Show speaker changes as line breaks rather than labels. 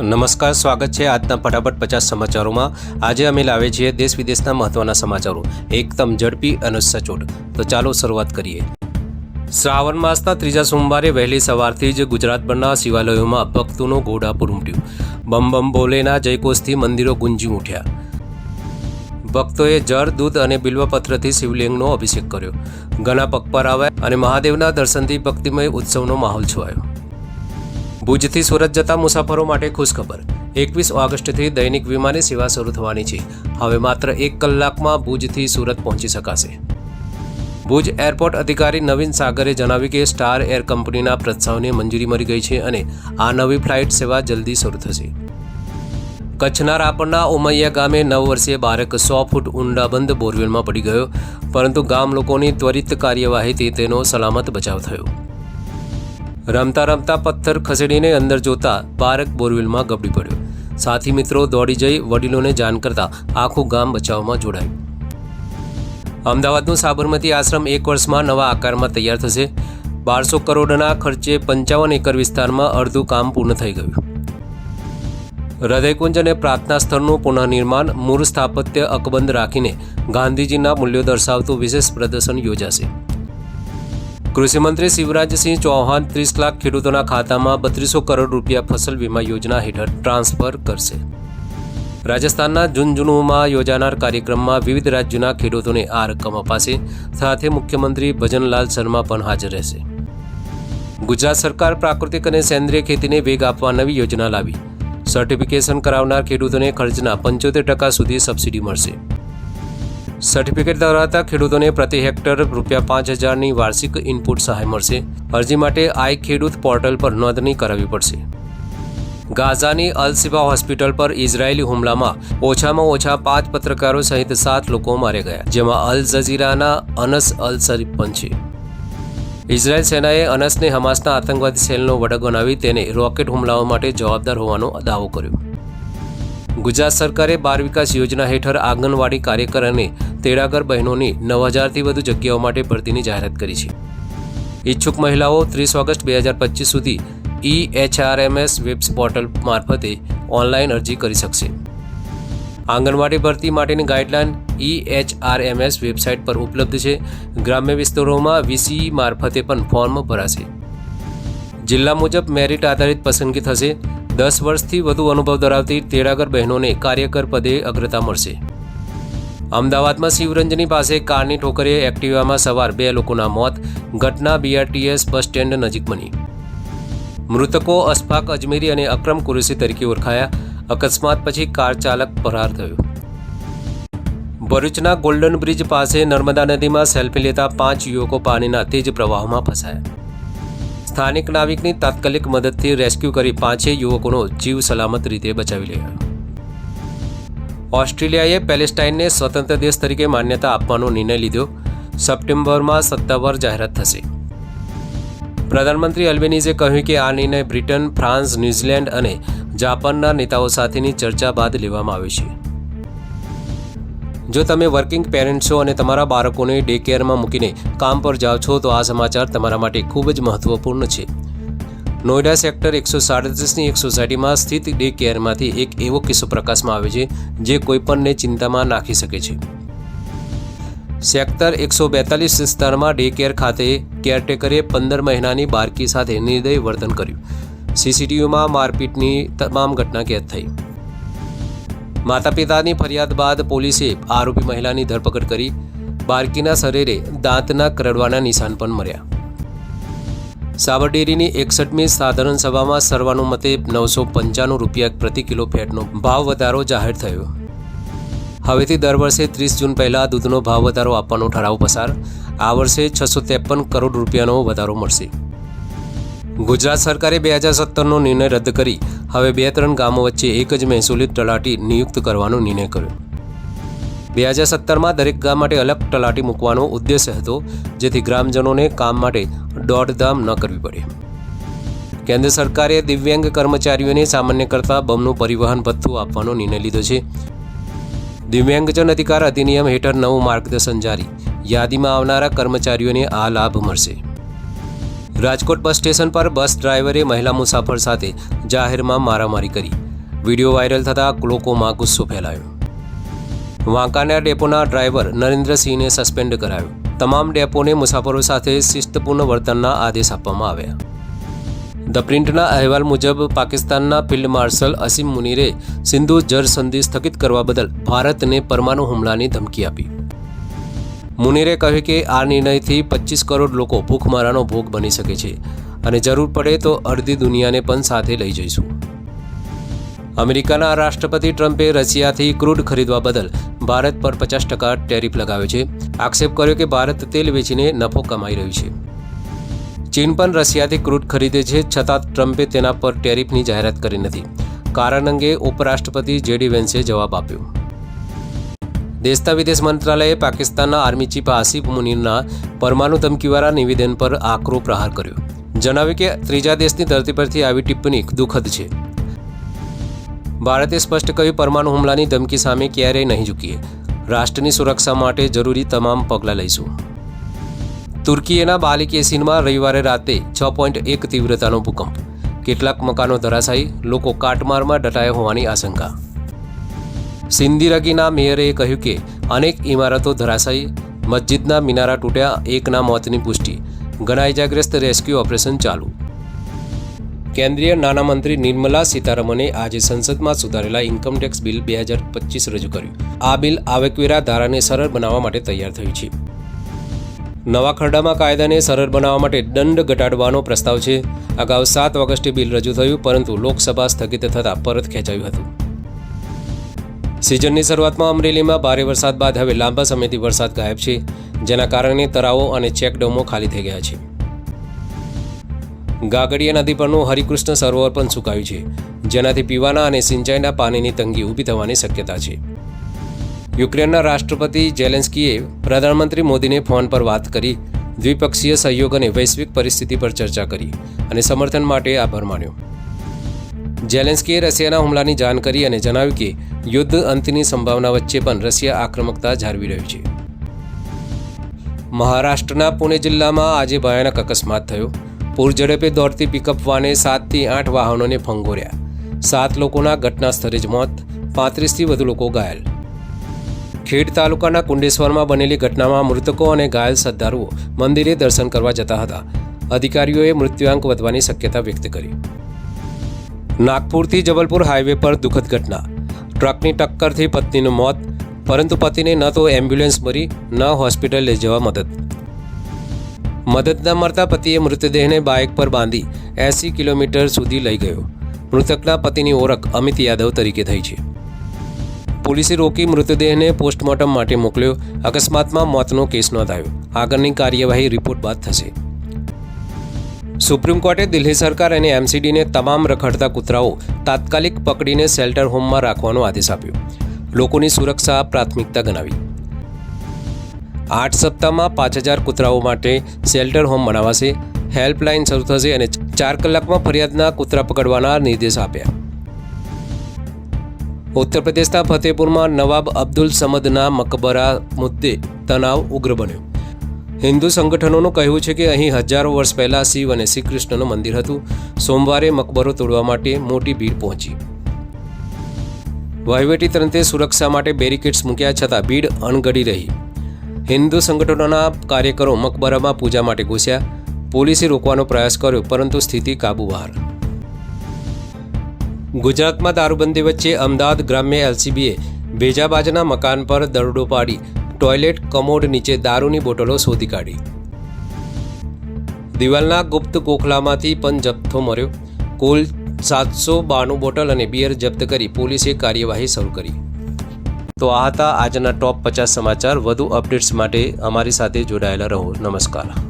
નમસ્કાર, સ્વાગત છે આજના ફટાફટ પચાસ સમાચારોમાં. આજે અમે લાવીએ છીએ દેશ વિદેશના મહત્વના સમાચારો. એકદમ ઝડપી અને સચોટ. તો ચાલો શરૂઆત કરીએ. શ્રાવણ માસના ત્રીજા સોમવારે વહેલી સવારથી જ ગુજરાતભરના શિવાલયોમાં ભક્તોનો ઘોડાપુર ઉમટ્યું. બમ બમ બોલેના જયકોષથી મંદિરો ગુંજી ઉઠ્યા. ભક્તોએ જળ, દૂધ અને બિલ્વપત્રથી શિવલિંગનો અભિષેક કર્યો. ઘણા પગપાર આવ્યા અને મહાદેવના દર્શનથી ભક્તિમય ઉત્સવનો માહોલ છવાયો. ભુજથી સુરત જતા મુસાફરો માટે ખુશખબર. એકવીસ ઓગસ્ટથી દૈનિક વિમાની સેવા શરૂ થવાની છે. હવે માત્ર એક કલાકમાં ભુજથી સુરત પહોંચી શકાશે. ભુજ એરપોર્ટ અધિકારી નવીન સાગરે જણાવ્યું કે સ્ટાર એર કંપનીના પ્રસ્તાવને મંજૂરી મળી ગઈ છે અને આ નવી ફ્લાઇટ સેવા જલ્દી શરૂ થશે. કચ્છના રાપરના ઉમૈયા ગામે નવ વર્ષીય બાળક સો ફૂટ ઊંડાબંધ બોરવેલમાં પડી ગયો, પરંતુ ગામ લોકોની ત્વરિત કાર્યવાહીથી તેનો સલામત બચાવ થયો. રમતા રમતા પથ્થર ખસેડીને અંદર જોતા પારક બોરવેલમાં ગબડી પડ્યો. સાથી મિત્રો દોડી જઈ વડીલોને જાણ કરતા આખું ગામ બચાવમાં જોડાયું. અમદાવાદનું સાબરમતી આશ્રમ એક વર્ષમાં નવા આકારમાં તૈયાર થશે. બારસો કરોડના ખર્ચે પંચાવન એકર વિસ્તારમાં અડધું કામ પૂર્ણ થઈ ગયું. હૃદયકુંજ અને પ્રાર્થના સ્થળનું પુનઃનિર્માણ મૂળ સ્થાપત્ય અકબંધ રાખીને ગાંધીજીના મૂલ્યો દર્શાવતું વિશેષ પ્રદર્શન યોજાશે. કૃષિમંત્રી શિવરાજસિંહ ચૌહાણ ત્રીસ લાખ ખેડૂતોના ખાતામાં બત્રીસો કરોડ રૂપિયા ફસલ વીમા યોજના હેઠળ ટ્રાન્સફર કરશે. રાજસ્થાનના ઝુંઝુનુમાં યોજાનાર કાર્યક્રમમાં વિવિધ રાજ્યોના ખેડૂતોને આ રકમ અપાશે. સાથે મુખ્યમંત્રી ભજનલાલ શર્મા પણ હાજર રહેશે. ગુજરાત સરકાર પ્રાકૃતિક અને સેન્દ્રિય ખેતીને વેગ આપવા નવી યોજના લાવી. સર્ટિફિકેશન કરાવનાર ખેડૂતોને ખર્ચના પંચોતેર ટકા સુધી સબસિડી મળશે. સર્ટિફિકેટ ધરાવતા ખેડૂતોને પ્રતિ હેક્ટર રૂપિયા પાંચ હજારની વાર્ષિક ઇનપુટ સહાય મળશે. અરજી માટે આઈ ખેડૂત પોર્ટલ પર નોંધણી કરાવવી પડશે. ગાઝાની અલ સિબા હોસ્પિટલ પર ઇઝરાયેલી હુમલામાં ઓછામાં ઓછા પાંચ પત્રકારો સહિત સાત લોકો માર્યા ગયા, જેમાં અલ જઝીરાના અનસ અલ શરીફ પણ છે. ઇઝરાયેલ સેનાએ અનસને હમાસના આતંકવાદી સેલનો વડો ગણાવી તેને રોકેટ હુમલાઓ માટે જવાબદાર હોવાનો દાવો કર્યો. ગુજરાત સરકારે બાળ વિકાસ યોજના હેઠળ આંગણવાડી કાર્યકર અને તેડાગર બહેનોની નવ હજારથી વધુ જગ્યાઓ માટે ભરતીની જાહેરાત કરી છે. ઈચ્છુક મહિલાઓ ત્રીસ ઓગસ્ટ બે હજાર પચીસ સુધી ઈ એચઆરએમએસ વેબ્સ પોર્ટલ મારફતે ઓનલાઈન અરજી કરી શકશે. આંગણવાડી ભરતી માટેની ગાઈડલાઈન ઈ એચઆરએમએસ વેબસાઇટ પર ઉપલબ્ધ છે. ગ્રામ્ય વિસ્તારોમાં વીસી મારફતે પણ ફોર્મ ભરાશે. જિલ્લા મુજબ મેરિટ આધારિત પસંદગી થશે. દસ વર્ષથી વધુ અનુભવ ધરાવતી તેડાગર બહેનોને કાર્યકર પદે અગ્રતા મળશે. અમદાવાદમાં શિવરંજની પાસે કારની ઠોકરે એક્ટિવામાં સવાર બે લોકોના મોત, ઘટના બીઆરટીએસ બસ સ્ટેન્ડ નજીક બની. મૃતકો અશફાક અજમેરી અને અક્રમ કુરેશી તરીકે ઓળખાયા. અકસ્માત પછી કાર ચાલક ફરાર થયો. ભરૂચના ગોલ્ડન બ્રિજ પાસે નર્મદા નદીમાં સેલ્ફી લેતા પાંચ યુવકો પાણીના તેજ પ્રવાહમાં ફસાયા. સ્થાનિક નાવિકની તાત્કાલિક મદદથી રેસ્ક્યુ કરી પાંચેય યુવકોનો જીવ સલામત રીતે બચાવી લેવા ઓસ્ટ્રેલિયાએ પેલેસ્ટાઇનને સ્વતંત્ર દેશ તરીકે માન્યતા આપવાનો નિર્ણય લીધો. સપ્ટેમ્બરમાં સત્તાવાર જાહેરાત થશે. પ્રધાનમંત્રી અલ્બેનીઝે કહ્યું કે આ નિર્ણય બ્રિટન, ફ્રાન્સ, ન્યૂઝીલેન્ડ અને જાપાનના નેતાઓ સાથેની ચર્ચા બાદ લેવામાં આવ્યો છે. જો તમે વર્કિંગ પેરેન્ટ છો અને તમારા બાળકોને ડે કેરમાં મૂકીને કામ પર જાઓ છો, તો આ સમાચાર તમારા માટે ખૂબ જ મહત્વપૂર્ણ છે. નોઈડા સેક્ટર એકસો સાડત્રીસની એક સોસાયટીમાં સ્થિત ડે કેરમાંથી એક એવો કિસ્સો પ્રકાશમાં આવે છે, જે કોઈપણને ચિંતામાં નાખી શકે છે. સેક્ટર એકસો બેતાલીસ વિસ્તારમાં ડે કેર ખાતે કેરટેકરે પંદર મહિનાની બાળકી સાથે નિર્દય વર્તન કર્યું. સીસીટીવીમાં મારપીટની તમામ ઘટના કેદ થઈ. માતા પિતાની ફરિયાદ બાદ પોલીસે આરોપી મહિલાની ધરપકડ કરી બાળકીના શરીરે દાંતના કરડવાના નિશાન પણ મળ્યા. સાબરડેરીની એકસઠમી સાધારણ સભામાં સર્વાનુમતે નવસો પંચાણું રૂપિયા પ્રતિ કિલો ફેટનો ભાવ વધારો જાહેર થયો. હવેથી દર વર્ષે ત્રીસ જૂન પહેલાં દૂધનો ભાવ વધારો આપવાનો ઠરાવ પસાર. આ વર્ષે છસો ત્રેપન કરોડ રૂપિયાનો વધારો મળશે. ગુજરાત સરકારે બે હજાર સત્તરનો નિર્ણય રદ કરી. હવે બે ત્રણ ગામો વચ્ચે એક જ મહેસૂલી તલાટી નિયુક્ત કરવાનો નિર્ણય કર્યો. બે હજાર સત્તરમાં દરેક ગામ માટે અલગ તલાટી મૂકવાનો ઉદ્દેશ્ય હતો, જેથી ગ્રામજનોને કામ માટે દોડધામ ન કરવી પડે. કેન્દ્ર સરકારે દિવ્યાંગ કર્મચારીઓને સામાન્ય કરતાં બમનું પરિવહન ભથ્થું આપવાનો નિર્ણય લીધો છે. દિવ્યાંગજન અધિકાર અધિનિયમ હેઠળ નવું માર્ગદર્શન જારી. યાદીમાં આવનારા કર્મચારીઓને આ લાભ મળશે. રાજકોટ બસ સ્ટેશન પર બસ ડ્રાઈવરે મહિલા મુસાફર સાથે જાહેરમાં મારામારી કરી. વીડિયો વાયરલ થતાં લોકોમાં ગુસ્સો ફેલાયો. વાંકાનેર ડેપોના ડ્રાઈવર નરેન્દ્રસિંહને સસ્પેન્ડ કરાયો. તમામ ડેપોને મુસાફરો સાથે શિસ્તપૂર્ણ વર્તનના આદેશ આપવામાં આવ્યા. ધ પ્રિન્ટના અહેવાલ મુજબ, પાકિસ્તાનના ફિલ્ડ માર્શલ અસીમ મુનીરે સિંધુ જળસંધિ સ્થગિત કરવા બદલ ભારતને પરમાણુ હુમલાની ધમકી આપી. મુનીરે કહ્યું કે આ નિર્ણયથી પચીસ કરોડ લોકો ભૂખમારાનો ભોગ બની શકે છે અને જરૂર પડે તો અડધી દુનિયાને પણ સાથે લઈ જઈશું. અમેરિકાના રાષ્ટ્રપતિ ટ્રમ્પે રશિયાથી ક્રૂડ ખરીદવા બદલ ભારત પર પચાસ ટકા ટેરિફ લગાવ્યો છે. આક્ષેપ કર્યો કે ભારત તેલ વેચીને નફો કમાઈ રહ્યું છે. ચીન પણ રશિયાથી ક્રૂડ ખરીદે છે છતાં ટ્રમ્પે તેના પર ટેરિફની જાહેરાત કરી નથી. કારણ અંગે ઉપરાષ્ટ્રપતિ જેડી વેન્સે જવાબ આપ્યો. દેશના વિદેશ મંત્રાલયે પાકિસ્તાનના આર્મી ચીફ આસિફ મુનીરના પરમાણુ ધમકીવાળા નિવેદન પર આકરો પ્રહાર કર્યો. જણાવ્યું કે ત્રીજા દેશની ધરતી પરથી આવી ટિપ્પણી દુઃખદ છે. ભારતે સ્પષ્ટ કહ્યું, પરમાણુ હુમલાની ધમકી સામે ક્યારેય નહીં ઝૂકીએ. રાષ્ટ્રની સુરક્ષા માટે જરૂરી તમામ પગલાં લઈશું. તુર્કીએના બાલિક એસીનમાં રવિવારે રાતે છ પોઈન્ટ એક તીવ્રતાનો ભૂકંપ. કેટલાક મકાનો ધરાશાયી, લોકો કાટમારમાં દટાયા હોવાની આશંકા સિંદીરગીના મેયરે કહ્યું કે, અનેક ઇમારતો ધરાશાયી, મસ્જિદના મિનારા તૂટ્યા, એકના મોતની પુષ્ટિ, ઘણા ઇજાગ્રસ્ત રેસ્ક્યુ ઓપરેશન ચાલુ. કેન્દ્રીય નાણામંત્રી નિર્મલા સીતારમણે આજે સંસદમાં સુધારેલા ઇન્કમટેક્સ બિલ બે હજાર પચીસ રજૂ કર્યું. આ બિલ આવકવેરા ધારાને સરળ બનાવવા માટે તૈયાર થયું છે. નવા ખરડામાં કાયદાને સરળ બનાવવા માટે દંડ ઘટાડવાનો પ્રસ્તાવ છે. અગાઉ સાત ઓગસ્ટે બિલ રજૂ થયું, પરંતુ લોકસભા સ્થગિત થતાં પરત ખેંચાયું હતું. સિઝનની શરૂઆતમાં અમરેલીમાં ભારે વરસાદ બાદ હવે લાંબા સમયથી વરસાદ ગાયબ છે, જેના કારણે તળાવો અને ચેકડેમો ખાલી થઈ ગયા છે. ગાગડીયા નદી પરનું હરિકૃષ્ણ સરોવર પણ સુકાયું છે, જેનાથી પીવાના અને સિંચાઈના પાણીની તંગી ઊભી થવાની શક્યતા છે. યુક્રેનના રાષ્ટ્રપતિ જેલેન્સ્કીએ પ્રધાનમંત્રી મોદીને ફોન પર વાત કરી, દ્વિપક્ષીય સહયોગ અને વૈશ્વિક પરિસ્થિતિ પર ચર્ચા કરી અને સમર્થન માટે આભાર માન્યો. જેલેન્સ્કીએ રશિયાના હુમલાની જાણ કરી અને જણાવ્યું કે યુદ્ધ અંતની સંભાવના વચ્ચે પણ રશિયા આક્રમકતા જાળવી રહ્યું છે. મહારાષ્ટ્રના પુણે જિલ્લામાં આજે ભયાનક અકસ્માત થયો. પૂર ઝડપે દોડતી પિકઅપ વાને સાતથી આઠ વાહનોને ફંગોર્યા સાત લોકોના ઘટના સ્થળે જ મોત, પાંત્રીસથી વધુ લોકો ઘાયલ. ખેડ તાલુકાના કુંડેશ્વરમાં બનેલી ઘટનામાં મૃતકો અને ઘાયલ શ્રદ્ધાળુઓ મંદિરે દર્શન કરવા જતા હતા. અધિકારીઓએ મૃત્યુઆંક વધવાની શક્યતા વ્યક્ત કરી. નાગપુરથી જબલપુર હાઈવે પર દુઃખદ ઘટના. ટ્રકની ટક્કરથી પત્નીનું મોત, પરંતુ પતિને ન તો એમ્બ્યુલન્સ મળી, ન હોસ્પિટલ લઈ જવા મદદ. મદદ ન મળતા પતિએ મૃતદેહને બાઇક પર બાંધી એંસી કિલોમીટર સુધી લઈ ગયો. મૃતકના પતિની ઓળખ અમિત યાદવ તરીકે થઈ છે. પોલીસે રોકી મૃતદેહને પોસ્ટમોર્ટમ માટે મોકલ્યો. અકસ્માતમાં મોતનો કેસ નોંધાયો. આગળની કાર્યવાહી રિપોર્ટ બાદ થશે. સુપ્રીમ કોર્ટે દિલ્હી સરકાર અને એમસીડીને તમામ રખડતા કૂતરાઓ તાત્કાલિક પકડીને શેલ્ટર હોમમાં રાખવાનો આદેશ આપ્યો. લોકોની સુરક્ષા પ્રાથમિકતા ગણાવી. આઠ સપ્તાહમાં પાંચ હજાર કૂતરાઓ માટે શેલ્ટર હોમ બનાવાશે. હેલ્પલાઇન શરૂ થશે અને ચાર કલાકમાં ફરિયાદના કૂતરા પકડવાના નિર્દેશ આપ્યા. ઉત્તર પ્રદેશના ફતેપુરમાં નવાબ અબ્દુલ સમદના મકબરા મુદ્દે તણાવ ઉગ્ર બન્યો. હિન્દુ સંગઠનોનું કહેવું છે કે અહીં હજારો વર્ષ પહેલાં શિવ અને શ્રી કૃષ્ણનું મંદિર હતું. સોમવારે મકબરો તોડવા માટે મોટી ભીડ પહોંચી. વહીવટી તંત્રે સુરક્ષા માટે બેરિકેડ્સ મૂક્યા છતાં ભીડ અણગડી રહી. હિન્દુ સંગઠનોના કાર્યકરો મકબરામાં પૂજા માટે ઘૂસ્યા. પોલીસે રોકવાનો પ્રયાસ કર્યો, પરંતુ સ્થિતિ કાબુ બહાર ગુજરાતમાં દારૂબંધી વચ્ચે અમદાવાદ ગ્રામ્ય એલસીબીએ ભેજાબાજના મકાન પર દરોડો પાડી. ટોયલેટ કમોડ નીચે દારૂની બોટલો શોધી કાઢી. દિવાલના ગુપ્ત કોખલામાંથી પણ જથ્થો મળ્યો. કુલ સાતસો બાણું બોટલ અને બિયર જપ્ત કરી પોલીસે કાર્યવાહી શરૂ કરી. તો આ હતા આજના ટોપ પચાસ સમાચાર. વધુ અપડેટ્સ માટે અમારી સાથે જોડાયેલા રહો. નમસ્કાર.